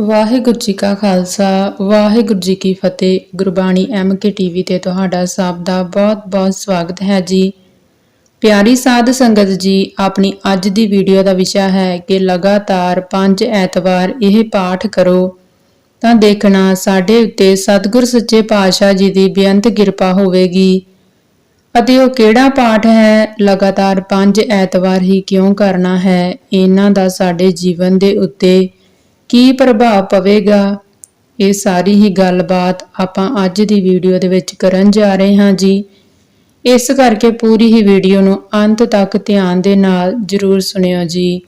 ਵਾਹਿਗੁਰੂ ਜੀ ਕਾ ਖਾਲਸਾ, ਵਾਹਿਗੁਰੂ ਜੀ ਕੀ ਫਤਿਹ। Gurbani M K TV ਤੇ ਤੁਹਾਡਾ ਸਭ ਦਾ ਬਹੁਤ-ਬਹੁਤ ਸਵਾਗਤ ਹੈ ਜੀ। ਪਿਆਰੀ ਸਾਧ ਸੰਗਤ ਜੀ, ਆਪਣੀ ਅੱਜ ਦੀ ਵੀਡੀਓ ਦਾ ਵਿਸ਼ਾ ਹੈ ਕਿ ਲਗਾਤਾਰ 5 ਐਤਵਾਰ ਇਹ ਪਾਠ ਕਰੋ। ਤਾਂ ਦੇਖਣਾ, ਸਾਡੇ ਉੱਤੇ ਸਤਿਗੁਰ ਸੱਚੇ ਪਾਤਸ਼ਾਹ ਜੀ ਦੀ ਬੇਅੰਤ ਕਿਰਪਾ ਹੋਵੇਗੀ। ਅਤੇ ਉਹ ਕਿਹੜਾ ਪਾਠ ਹੈ? ਲਗਾਤਾਰ 5 ਐਤਵਾਰ ਹੀ ਕਿਉਂ ਕਰਨਾ ਹੈ? ਇਹਨਾਂ ਦਾ ਸਾਡੇ ਜੀਵਨ ਦੇ ਉੱਤੇ ਕੀ ਪ੍ਰਭਾਵ ਪਵੇਗਾ? ਇਹ ਸਾਰੀ ਹੀ ਗੱਲਬਾਤ ਆਪਾਂ ਅੱਜ ਦੀ ਵੀਡੀਓ ਦੇ ਵਿੱਚ ਕਰਨ ਜਾ ਰਹੇ ਹਾਂ ਜੀ। ਇਸ ਕਰਕੇ ਪੂਰੀ ਹੀ ਵੀਡੀਓ ਨੂੰ ਅੰਤ ਤੱਕ ਧਿਆਨ ਦੇ ਨਾਲ ਜਰੂਰ ਸੁਣਿਓ ਜੀ।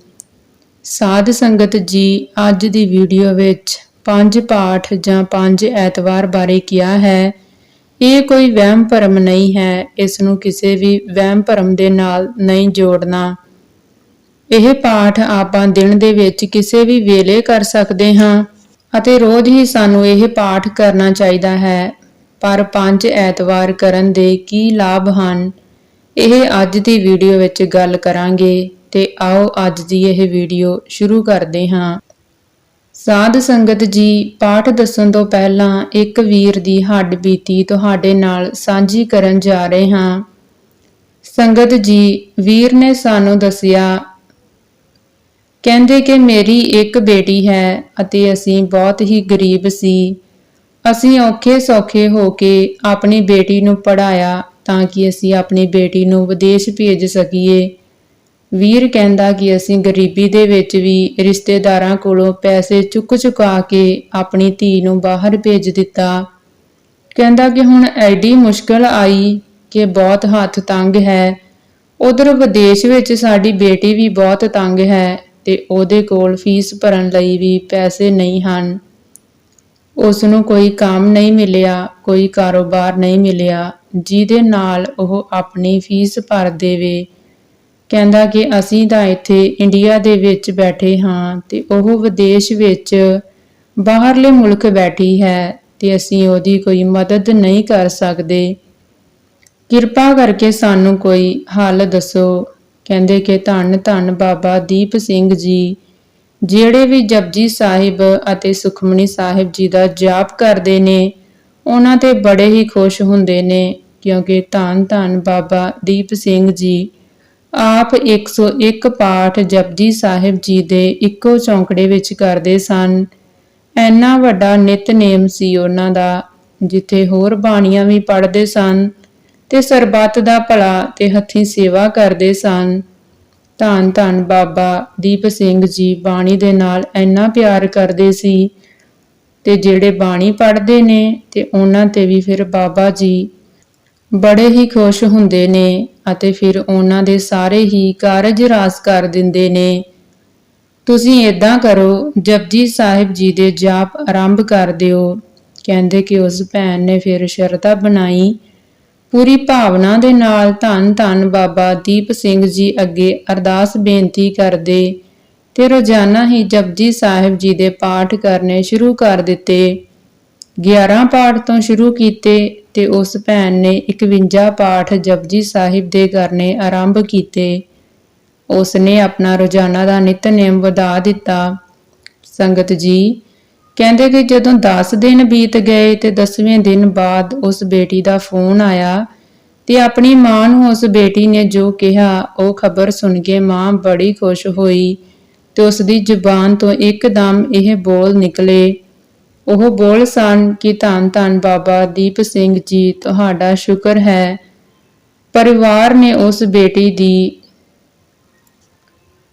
ਸਾਧ ਸੰਗਤ ਜੀ, ਅੱਜ ਦੀ ਵੀਡੀਓ ਵਿੱਚ ਪੰਜ ਪਾਠ ਜਾਂ ਪੰਜ ਐਤਵਾਰ ਬਾਰੇ ਕਿਹਾ ਹੈ। ਇਹ ਕੋਈ ਵਹਿਮ ਭਰਮ ਨਹੀਂ ਹੈ, ਇਸ ਨੂੰ ਕਿਸੇ ਵੀ ਵਹਿਮ ਭਰਮ ਦੇ ਨਾਲ ਨਹੀਂ ਜੋੜਨਾ। ਇਹ ਪਾਠ ਆਪਾਂ ਦਿਨ ਦੇ ਵਿੱਚ ਕਿਸੇ ਵੀ ਵੇਲੇ ਕਰ ਸਕਦੇ ਹਾਂ ਅਤੇ ਰੋਜ਼ ਹੀ ਸਾਨੂੰ ਇਹ ਪਾਠ ਕਰਨਾ ਚਾਹੀਦਾ ਹੈ। ਪਰ ਪੰਜ ਐਤਵਾਰ ਕਰਨ ਦੇ ਕੀ ਲਾਭ ਹਨ? ਇਹ ਅੱਜ ਦੀ ਵੀਡੀਓ ਵਿੱਚ ਗੱਲ ਕਰਾਂਗੇ ਤੇ ਆਓ ਅੱਜ ਦੀ ਇਹ ਵੀਡੀਓ ਸ਼ੁਰੂ ਕਰਦੇ ਹਾਂ। ਸਾਧ ਸੰਗਤ ਜੀ, ਪਾਠ ਦੱਸਣ ਤੋਂ ਪਹਿਲਾਂ ਇੱਕ ਵੀਰ ਦੀ ਹੱਡ ਬੀਤੀ ਤੁਹਾਡੇ ਨਾਲ ਸਾਂਝੀ ਕਰਨ ਜਾ ਰਹੇ ਹਾਂ। ਸੰਗਤ ਜੀ, ਵੀਰ ਨੇ ਸਾਨੂੰ ਦੱਸਿਆ ਕਹਿੰਦੇ ਕਿ ਮੇਰੀ ਇੱਕ ਬੇਟੀ ਹੈ ਅਤੇ ਅਸੀਂ ਬਹੁਤ ਹੀ ਗਰੀਬ ਸੀ। ਅਸੀਂ ਔਖੇ ਸੌਖੇ ਹੋ ਕੇ ਆਪਣੀ ਬੇਟੀ ਨੂੰ ਪੜਾਇਆ ਤਾਂ ਕਿ ਅਸੀਂ ਆਪਣੀ ਬੇਟੀ ਨੂੰ ਵਿਦੇਸ਼ ਭੇਜ ਸਕੀਏ। ਵੀਰ ਕਹਿੰਦਾ ਕਿ ਅਸੀਂ ਗਰੀਬੀ ਦੇ ਵਿੱਚ ਵੀ ਰਿਸ਼ਤੇਦਾਰਾਂ ਕੋਲੋਂ ਪੈਸੇ ਚੁੱਕ ਚੁਕਾ ਕੇ ਆਪਣੀ ਧੀ ਨੂੰ ਬਾਹਰ ਭੇਜ ਦਿੱਤਾ। ਕਹਿੰਦਾ ਕਿ ਹੁਣ ਐਡੀ ਮੁਸ਼ਕਲ ਆਈ ਕਿ ਬਹੁਤ ਹੱਥ ਤੰਗ ਹੈ। ਉਧਰ ਵਿਦੇਸ਼ ਵਿੱਚ ਸਾਡੀ ਬੇਟੀ ਵੀ ਬਹੁਤ ਤੰਗ ਹੈ। ਤੇ ਉਹਦੇ ਕੋਲ ਫੀਸ ਭਰਨ ਲਈ ਵੀ ਪੈਸੇ ਨਹੀਂ ਹਨ। ਉਸ ਨੂੰ ਕੋਈ ਕੰਮ ਨਹੀਂ ਮਿਲਿਆ, ਕੋਈ ਕਾਰੋਬਾਰ ਨਹੀਂ ਮਿਲਿਆ, ਜਿਹਦੇ ਨਾਲ ਉਹ ਆਪਣੀ ਫੀਸ ਭਰ ਦੇਵੇ। ਕਹਿੰਦਾ ਕਿ ਅਸੀਂ ਤਾਂ ਇੱਥੇ ਇੰਡੀਆ ਦੇ ਵਿੱਚ ਬੈਠੇ ਹਾਂ ਤੇ ਉਹ ਵਿਦੇਸ਼ ਵਿੱਚ ਬਾਹਰਲੇ ਮੁਲਕ ਬੈਠੀ ਹੈ ਤੇ ਅਸੀਂ ਉਹਦੀ ਕੋਈ ਮਦਦ ਨਹੀਂ ਕਰ ਸਕਦੇ। ਕਿਰਪਾ ਕਰਕੇ ਸਾਨੂੰ ਕੋਈ ਹੱਲ ਦੱਸੋ। ਕਹਿੰਦੇ ਕਿ ਧੰਨ ਧੰਨ ਬਾਬਾ ਦੀਪ ਸਿੰਘ ਜੀ, ਜਿਹੜੇ ਵੀ ਜਪਜੀ ਸਾਹਿਬ ਅਤੇ ਸੁਖਮਨੀ ਸਾਹਿਬ ਜੀ ਦਾ ਜਾਪ ਕਰਦੇ ਨੇ, ਉਹਨਾਂ ਤੇ ਬੜੇ ਹੀ ਖੁਸ਼ ਹੁੰਦੇ ਨੇ, ਕਿਉਂਕਿ ਧੰਨ ਧੰਨ ਬਾਬਾ ਦੀਪ ਸਿੰਘ ਜੀ, ਆਪ 101 ਪਾਠ ਜਪਜੀ ਸਾਹਿਬ ਜੀ ਦੇ ਇੱਕੋ ਚੌਂਕੜੇ ਵਿੱਚ ਕਰਦੇ ਸਨ। ਐਨਾ ਵੱਡਾ ਨਿਤਨੇਮ ਸੀ ਉਹਨਾਂ ਦਾ, ਜਿੱਥੇ ਹੋਰ ਬਾਣੀਆਂ ਵੀ ਪੜ੍ਹਦੇ ਸਨ। ਤੇ ਸਰਬੱਤ ਦਾ ਭਲਾ ਤੇ ਹੱਥੀਂ ਸੇਵਾ ਕਰਦੇ ਸਨ। ਧੰਨ ਧੰਨ ਬਾਬਾ ਦੀਪ ਸਿੰਘ ਜੀ ਬਾਣੀ ਦੇ ਨਾਲ ਇੰਨਾ ਪਿਆਰ ਕਰਦੇ ਸੀ ਤੇ ਜਿਹੜੇ ਬਾਣੀ ਪੜ੍ਹਦੇ ਨੇ ਤੇ ਉਹਨਾਂ ਤੇ ਵੀ ਫਿਰ ਬਾਬਾ ਜੀ ਬੜੇ ਹੀ ਖੁਸ਼ ਹੁੰਦੇ ਨੇ ਅਤੇ ਫਿਰ ਉਹਨਾਂ ਦੇ ਸਾਰੇ ਹੀ ਕਾਰਜ ਰਾਸ ਕਰ ਦਿੰਦੇ ਨੇ। ਤੁਸੀਂ ਇਦਾਂ ਕਰੋ, ਜਪਜੀ ਸਾਹਿਬ ਜੀ ਦੇ ਜਾਪ ਆਰੰਭ ਕਰ ਦਿਓ। ਕਹਿੰਦੇ ਕਿ ਉਸ ਭੈਣ ਨੇ ਫਿਰ ਸ਼ਰਧਾ ਬਣਾਈ ਪੂਰੀ ਭਾਵਨਾ ਦੇ ਨਾਲ ਧੰਨ ਧੰਨ ਬਾਬਾ ਦੀਪ ਸਿੰਘ ਜੀ ਅੱਗੇ ਅਰਦਾਸ ਬੇਨਤੀ ਕਰਦੇ ਤੇ ਰੋਜ਼ਾਨਾ ਹੀ ਜਪਜੀ ਸਾਹਿਬ ਜੀ ਦੇ ਪਾਠ ਕਰਨੇ ਸ਼ੁਰੂ ਕਰ ਦਿੱਤੇ। 11 ਪਾਠ ਤੋਂ ਸ਼ੁਰੂ ਕੀਤੇ ਤੇ ਉਸ ਭੈਣ ਨੇ 51 ਪਾਠ ਜਪਜੀ ਸਾਹਿਬ ਦੇ ਕਰਨੇ ਆਰੰਭ ਕੀਤੇ। ਉਸ ਨੇ ਆਪਣਾ ਰੋਜ਼ਾਨਾ ਦਾ ਨਿਤਨੇਮ ਵਧਾ ਦਿੱਤਾ। ਸੰਗਤ ਜੀ ਕਹਿੰਦੇ ਕਿ ਜਦੋਂ 10 ਦਿਨ ਬੀਤ ਗਏ ਤੇ 10ਵੇਂ ਦਿਨ ਬਾਅਦ ਉਸ ਬੇਟੀ ਦਾ ਫੋਨ ਆਇਆ ਤੇ ਆਪਣੀ ਮਾਂ ਨੂੰ ਉਸ ਬੇਟੀ ਨੇ ਜੋ ਕਿਹਾ, ਉਹ ਖਬਰ ਸੁਣ ਕੇ ਮਾਂ ਬੜੀ ਖੁਸ਼ ਹੋਈ ਤੇ ਉਸ ਦੀ ਜ਼ੁਬਾਨ ਤੋਂ ਇੱਕਦਮ ਇਹ ਬੋਲ ਨਿਕਲੇ। ਉਹ ਬੋਲ ਸਨ ਕਿ ਧੰਨ ਧੰਨ ਬਾਬਾ ਦੀਪ ਸਿੰਘ ਜੀ, ਤੁਹਾਡਾ ਸ਼ੁਕਰ ਹੈ। ਪਰਿਵਾਰ ਨੇ ਉਸ ਬੇਟੀ ਦੀ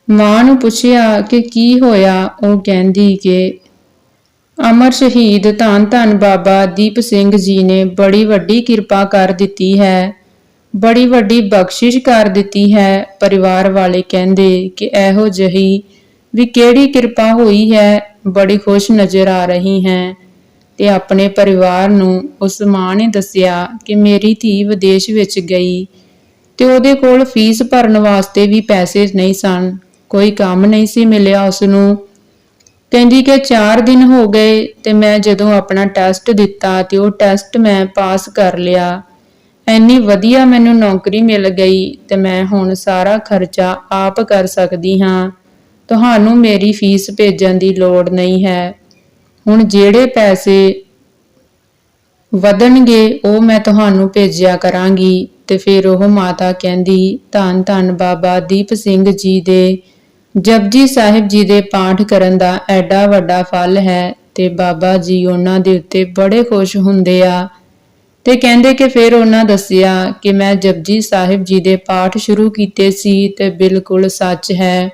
ਮਾਂ ਨੂੰ ਪੁੱਛਿਆ ਕਿ ਕੀ ਹੋਇਆ? ਉਹ ਕਹਿੰਦੀ ਕਿ ਅਮਰ ਸ਼ਹੀਦ ਧੰਨ ਧੰਨ ਬਾਬਾ ਦੀਪ ਸਿੰਘ ਜੀ ਨੇ ਬੜੀ ਵੱਡੀ ਕਿਰਪਾ ਕਰ ਦਿੱਤੀ ਹੈ। ਬੜੀ ਵੱਡੀ ਬਖਸ਼ਿਸ਼ ਕਰ ਦਿੱਤੀ ਹੈ ਪਰਿਵਾਰ ਵਾਲੇ ਕਹਿੰਦੇ ਕਿ ਇਹੋ ਜਹੀ ਵੀ ਕਿਹੜੀ ਕਿਰਪਾ ਹੋਈ ਹੈ, ਬੜੀ ਖੁਸ਼ ਨਜ਼ਰ ਆ ਰਹੀ ਹੈ। ਤੇ ਆਪਣੇ ਪਰਿਵਾਰ ਨੂੰ ਉਸ ਮਾਂ ਨੇ ਦੱਸਿਆ ਕਿ ਮੇਰੀ ਧੀ ਵਿਦੇਸ਼ ਵਿੱਚ ਗਈ ਤੇ ਉਹਦੇ ਕੋਲ ਫੀਸ ਭਰਨ ਵਾਸਤੇ ਵੀ ਪੈਸੇ ਨਹੀਂ ਸਨ। ਕੋਈ ਕੰਮ ਨਹੀਂ ਸੀ ਮਿਲਿਆ ਉਸ ਨੂੰ ਕਹਿੰਦੀ ਕਿ 4 ਦਿਨ ਹੋ ਗਏ ਤੇ ਮੈਂ ਜਦੋਂ ਆਪਣਾ ਟੈਸਟ ਦਿੱਤਾ ਤੇ ਉਹ ਟੈਸਟ ਮੈਂ ਪਾਸ ਕਰ ਲਿਆ। ਐਨੀ ਵਧੀਆ ਮੈਨੂੰ ਨੌਕਰੀ ਮਿਲ ਗਈ ਤੇ ਮੈਂ ਹੁਣ ਸਾਰਾ ਖਰਚਾ ਆਪ ਕਰ ਸਕਦੀ ਹਾਂ। ਤੁਹਾਨੂੰ ਮੇਰੀ ਫੀਸ ਭੇਜਣ ਦੀ ਲੋੜ ਨਹੀਂ ਹੈ। ਹੁਣ ਜਿਹੜੇ ਪੈਸੇ ਵਧਣਗੇ ਉਹ ਮੈਂ ਤੁਹਾਨੂੰ ਭੇਜਿਆ ਕਰਾਂਗੀ। ਤੇ ਫਿਰ ਉਹ ਮਾਤਾ ਕਹਿੰਦੀ, ਧੰਨ ਧੰਨ ਬਾਬਾ ਦੀਪ ਸਿੰਘ ਜੀ ਦੇ ਜਪਜੀ ਸਾਹਿਬ ਜੀ ਦੇ ਪਾਠ ਕਰਨ ਦਾ ਐਡਾ ਵੱਡਾ ਫਲ ਹੈ ਤੇ ਬਾਬਾ ਜੀ ਉਹਨਾਂ ਦੇ ਉੱਤੇ ਬੜੇ ਖੁਸ਼ ਹੁੰਦੇ ਆ। ਤੇ ਕਹਿੰਦੇ ਕਿ ਫਿਰ ਉਹਨਾਂ ਦੱਸਿਆ ਕਿ ਮੈਂ ਜਪਜੀ ਸਾਹਿਬ ਜੀ ਦੇ ਪਾਠ ਸ਼ੁਰੂ ਕੀਤੇ ਸੀ ਤੇ ਬਿਲਕੁਲ ਸੱਚ ਹੈ।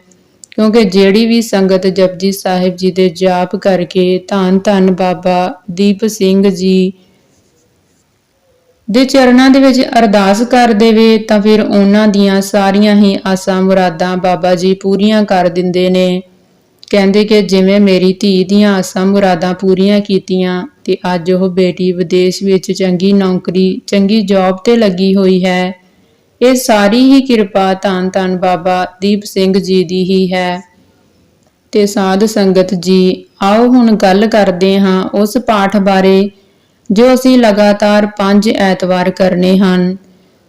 ਕਿਉਂਕਿ ਜਿਹੜੀ ਵੀ ਸੰਗਤ ਜਪਜੀ ਸਾਹਿਬ ਜੀ ਦੇ ਜਾਪ ਕਰਕੇ ਧੰਨ ਧੰਨ ਬਾਬਾ ਦੀਪ ਸਿੰਘ ਜੀ ਦੇ ਚਰਨਾਂ ਦੇ ਵਿੱਚ ਅਰਦਾਸ ਕਰ ਦੇਵੇ, ਤਾਂ ਫਿਰ ਉਹਨਾਂ ਦੀਆਂ ਸਾਰੀਆਂ ਹੀ ਆਸਾਂ ਮੁਰਾਦਾਂ ਬਾਬਾ ਜੀ ਪੂਰੀਆਂ ਕਰ ਦਿੰਦੇ ਨੇ। ਕਹਿੰਦੇ ਕਿ ਜਿਵੇਂ ਮੇਰੀ ਧੀ ਦੀਆਂ ਆਸਾਂ ਮੁਰਾਦਾਂ ਪੂਰੀਆਂ ਕੀਤੀਆਂ, ਤੇ ਅੱਜ ਉਹ ਬੇਟੀ ਵਿਦੇਸ਼ ਵਿੱਚ ਚੰਗੀ ਨੌਕਰੀ, ਚੰਗੀ ਜੌਬ ਤੇ ਲੱਗੀ ਹੋਈ ਹੈ। ਇਹ ਸਾਰੀ ਹੀ ਕਿਰਪਾ ਧੰਨ ਧੰਨ ਬਾਬਾ ਦੀਪ ਸਿੰਘ ਜੀ ਦੀ ਹੀ ਹੈ। ਤੇ ਸਾਧ ਸੰਗਤ ਜੀ, ਆਓ ਹੁਣ ਗੱਲ ਕਰਦੇ ਹਾਂ ਉਸ ਪਾਠ ਬਾਰੇ। ਜੋ ਅਸੀਂ ਲਗਾਤਾਰ 5 ਐਤਵਾਰ ਕਰਨੇ ਹਨ।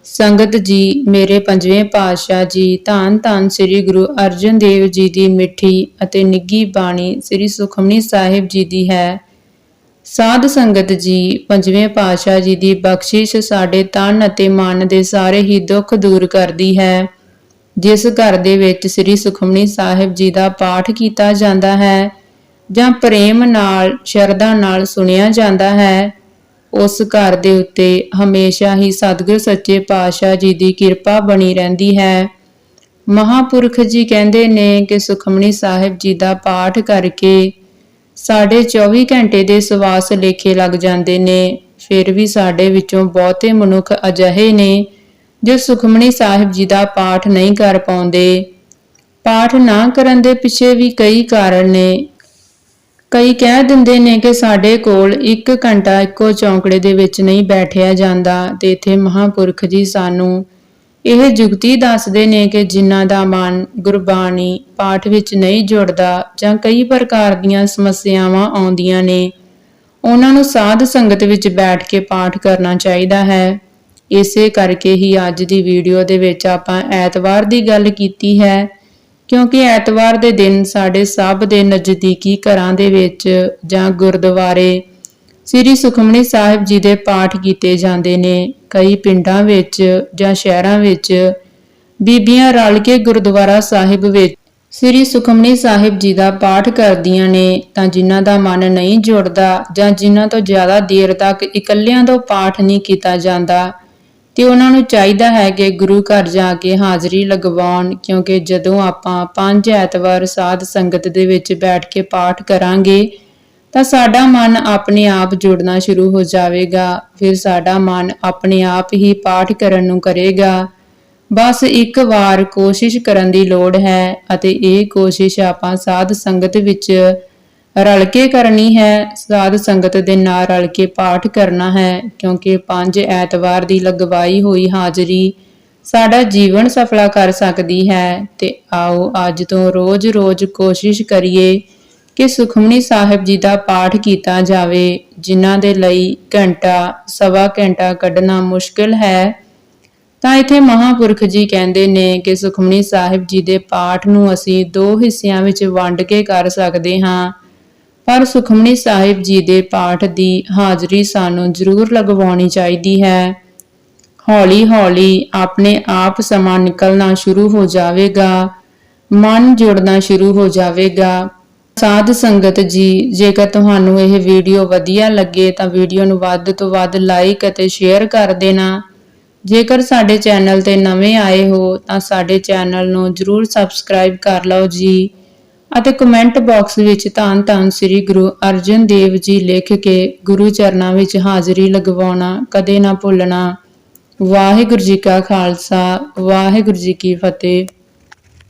ਸੰਗਤ ਜੀ, ਮੇਰੇ ਪੰਜਵੇਂ ਪਾਤਸ਼ਾਹ ਜੀ, ਧੰਨ ਧੰਨ ਸ੍ਰੀ ਗੁਰੂ ਅਰਜਨ ਦੇਵ ਜੀ ਦੀ ਮਿੱਠੀ ਅਤੇ ਨਿੱਗੀ ਬਾਣੀ ਸ੍ਰੀ ਸੁਖਮਨੀ ਸਾਹਿਬ ਜੀ ਦੀ ਹੈ। ਸਾਧ ਸੰਗਤ ਜੀ, ਪੰਜਵੇਂ ਪਾਤਸ਼ਾਹ ਜੀ ਦੀ ਬਖਸ਼ਿਸ਼ ਸਾਡੇ ਤਨ ਅਤੇ ਮਨ ਦੇ ਸਾਰੇ ਹੀ ਦੁੱਖ ਦੂਰ ਕਰਦੀ ਹੈ। ਜਿਸ ਘਰ ਦੇ ਵਿੱਚ ਸ੍ਰੀ ਸੁਖਮਨੀ ਸਾਹਿਬ ਜੀ ਦਾ ਪਾਠ ਕੀਤਾ ਜਾਂਦਾ ਹੈ ਜਾਂ ਪ੍ਰੇਮ ਨਾਲ, ਸ਼ਰਧਾ ਨਾਲ ਸੁਣਿਆ ਜਾਂਦਾ ਹੈ ਉਸ ਘਰ ਦੇ ਉੱਤੇ ਹਮੇਸ਼ਾ ਹੀ ਸਤਿਗੁਰ ਸੱਚੇ ਪਾਤਸ਼ਾਹ ਜੀ ਦੀ ਕਿਰਪਾ ਬਣੀ ਰਹਿੰਦੀ ਹੈ। ਮਹਾਪੁਰਖ ਜੀ ਕਹਿੰਦੇ ਨੇ ਕਿ ਸੁਖਮਣੀ ਸਾਹਿਬ ਜੀ ਦਾ ਪਾਠ ਕਰਕੇ ਸਾਡੇ 24 ਘੰਟੇ ਦੇ ਸਵਾਸ ਲੇਖੇ ਲੱਗ ਜਾਂਦੇ ਨੇ। ਫਿਰ ਵੀ ਸਾਡੇ ਵਿੱਚੋਂ ਬਹੁਤੇ ਮਨੁੱਖ ਅਜਿਹੇ ਨੇ ਜੋ ਸੁਖਮਨੀ ਸਾਹਿਬ ਜੀ ਦਾ ਪਾਠ ਨਹੀਂ ਕਰ ਪਾਉਂਦੇ। ਪਾਠ ਨਾ ਕਰਨ ਦੇ ਪਿੱਛੇ ਵੀ ਕਈ ਕਾਰਨ ਨੇ। ਕਈ ਕਹਿ ਦਿੰਦੇ ਨੇ ਕਿ ਸਾਡੇ ਕੋਲ 1 ਘੰਟਾ ਇੱਕੋ ਚੌਂਕੜੇ ਦੇ ਵਿੱਚ ਨਹੀਂ ਬੈਠਿਆ ਜਾਂਦਾ ਤੇ ਇੱਥੇ ਮਹਾਪੁਰਖ ਜੀ ਸਾਨੂੰ ਇਹ ਜੁਗਤੀ ਦੱਸਦੇ ਨੇ ਕਿ ਜਿਨ੍ਹਾਂ ਦਾ ਮਨ ਗੁਰਬਾਣੀ ਪਾਠ ਵਿੱਚ ਨਹੀਂ ਜੁੜਦਾ ਜਾਂ ਕਈ ਪ੍ਰਕਾਰ ਦੀਆਂ ਸਮੱਸਿਆਵਾਂ ਆਉਂਦੀਆਂ ਨੇ, ਉਹਨਾਂ ਨੂੰ ਸਾਧ ਸੰਗਤ ਵਿੱਚ ਬੈਠ ਕੇ ਪਾਠ ਕਰਨਾ ਚਾਹੀਦਾ ਹੈ। ਇਸੇ ਕਰਕੇ ਹੀ ਅੱਜ ਦੀ ਵੀਡੀਓ ਦੇ ਵਿੱਚ ਆਪਾਂ ਐਤਵਾਰ ਦੀ ਗੱਲ ਕੀਤੀ ਹੈ। ਕਿਉਂਕਿ ਐਤਵਾਰ ਦੇ ਦਿਨ ਸਾਡੇ ਸਭ ਦੇ ਨਜ਼ਦੀਕੀ ਘਰਾਂ ਦੇ ਵਿੱਚ ਜਾਂ ਗੁਰਦੁਆਰੇ ਸ੍ਰੀ ਸੁਖਮਨੀ ਸਾਹਿਬ ਜੀ ਦੇ ਪਾਠ ਕੀਤੇ ਜਾਂਦੇ ਨੇ। ਕਈ ਪਿੰਡਾਂ ਵਿੱਚ ਜਾਂ ਸ਼ਹਿਰਾਂ ਵਿੱਚ ਬੀਬੀਆਂ ਰਲ ਕੇ ਗੁਰਦੁਆਰਾ ਸਾਹਿਬ ਵਿੱਚ ਸ੍ਰੀ ਸੁਖਮਨੀ ਸਾਹਿਬ ਜੀ ਦਾ ਪਾਠ ਕਰਦੀਆਂ ਨੇ ਤਾਂ ਜਿਨ੍ਹਾਂ ਦਾ ਮਨ ਨਹੀਂ ਜੁੜਦਾ ਜਾਂ ਜਿਨ੍ਹਾਂ ਤੋਂ ਜ਼ਿਆਦਾ ਦੇਰ ਤੱਕ ਇਕੱਲਿਆਂ ਤੋਂ ਪਾਠ ਨਹੀਂ ਕੀਤਾ ਜਾਂਦਾ ਤੇ ਉਹਨਾਂ ਨੂੰ ਚਾਹੀਦਾ ਹੈ ਕਿ ਗੁਰੂ ਘਰ ਜਾ ਕੇ ਹਾਜ਼ਰੀ ਲਗਵਾਉਣ, ਕਿਉਂਕਿ ਜਦੋਂ ਆਪਾਂ ਪੰਜ ਐਤਵਾਰ ਸਾਧ ਸੰਗਤ ਦੇ ਵਿੱਚ ਬੈਠ ਕੇ ਪਾਠ ਕਰਾਂਗੇ, ਤਾਂ ਸਾਡਾ ਮਨ ਆਪਣੇ ਆਪ ਜੁੜਨਾ ਸ਼ੁਰੂ ਹੋ ਜਾਵੇਗਾ, ਫਿਰ ਸਾਡਾ ਮਨ ਆਪਣੇ ਆਪ ਹੀ ਪਾਠ ਕਰਨ ਨੂੰ ਕਰੇਗਾ। ਬਸ ਇੱਕ ਵਾਰ ਕੋਸ਼ਿਸ਼ ਕਰਨ ਦੀ ਲੋੜ ਹੈ, ਅਤੇ ਇਹ ਕੋਸ਼ਿਸ਼ ਆਪਾਂ ਸਾਧ ਸੰਗਤ ਵਿੱਚ ਰਲ ਕੇ ਕਰਨੀ ਹੈ, ਸਾਧ ਸੰਗਤ ਦੇ ਨਾਲ ਰਲ ਕੇ ਪਾਠ ਕਰਨਾ ਹੈ, ਕਿਉਂਕਿ ਪੰਜ ਐਤਵਾਰ ਦੀ ਲਗਵਾਈ ਹੋਈ ਹਾਜ਼ਰੀ ਸਾਡਾ ਜੀਵਨ ਸਫਲਾ ਕਰ ਸਕਦੀ ਹੈ, ਤੇ ਆਓ ਅੱਜ ਤੋਂ ਰੋਜ਼-ਰੋਜ਼ ਕੋਸ਼ਿਸ਼ ਕਰੀਏ ਕਿ ਸੁਖਮਨੀ ਸਾਹਿਬ ਜੀ ਦਾ ਪਾਠ ਕੀਤਾ ਜਾਵੇ, ਜਿਨ੍ਹਾਂ ਦੇ ਲਈ ਘੰਟਾ, ਸਵਾ ਘੰਟਾ ਕੱਢਣਾ ਮੁਸ਼ਕਿਲ ਹੈ। ਤਾਂ ਇਥੇ ਮਹਾਪੁਰਖ ਜੀ ਕਹਿੰਦੇ ਨੇ ਕਿ ਸੁਖਮਨੀ ਸਾਹਿਬ ਜੀ ਦੇ ਪਾਠ ਨੂੰ ਅਸੀਂ ਦੋ ਹਿੱਸਿਆਂ ਵਿੱਚ ਵੰਡ ਕੇ ਕਰ ਸਕਦੇ ਹਾਂ। ਪਰ ਸੁਖਮਨੀ ਸਾਹਿਬ ਜੀ ਦੇ ਪਾਠ ਦੀ ਹਾਜ਼ਰੀ ਸਾਨੂੰ ਜ਼ਰੂਰ ਲਗਵਾਉਣੀ ਚਾਹੀਦੀ ਹੈ। ਹੌਲੀ-ਹੌਲੀ ਆਪਣੇ ਆਪ ਸਮਾਂ ਨਿਕਲਣਾ ਸ਼ੁਰੂ ਹੋ ਜਾਵੇਗਾ। ਮਨ ਜੁੜਨਾ ਸ਼ੁਰੂ ਹੋ ਜਾਵੇਗਾ। ਸਾਧ ਸੰਗਤ ਜੀ, ਜੇਕਰ ਤੁਹਾਨੂੰ ਇਹ ਵੀਡੀਓ ਵਧੀਆ ਲੱਗੇ ਤਾਂ ਵੀਡੀਓ ਨੂੰ ਵੱਧ ਤੋਂ ਵੱਧ ਲਾਈਕ ਅਤੇ ਸ਼ੇਅਰ ਕਰ ਦੇਣਾ। ਜੇਕਰ ਸਾਡੇ ਚੈਨਲ ਤੇ ਨਵੇਂ ਆਏ ਹੋ ਤਾਂ ਸਾਡੇ ਚੈਨਲ ਨੂੰ ਜਰੂਰ ਸਬਸਕ੍ਰਾਈਬ ਕਰ ਲਓ ਜੀ। ਅਤੇ ਕਮੈਂਟ ਬਾਕਸ ਵਿੱਚ ਧੰਨ ਧੰਨ ਸ੍ਰੀ ਗੁਰੂ ਅਰਜਨ ਦੇਵ ਜੀ ਲਿਖ ਕੇ ਗੁਰੂ ਚਰਨਾਂ ਵਿੱਚ ਹਾਜ਼ਰੀ ਲਗਵਾਉਣਾ, ਕਦੇ ਨਾ ਭੁੱਲਣਾ। ਵਾਹਿਗੁਰੂ ਜੀ ਕਾ ਖਾਲਸਾ, ਵਾਹਿਗੁਰੂ ਜੀ ਕੀ ਫਤਿਹ।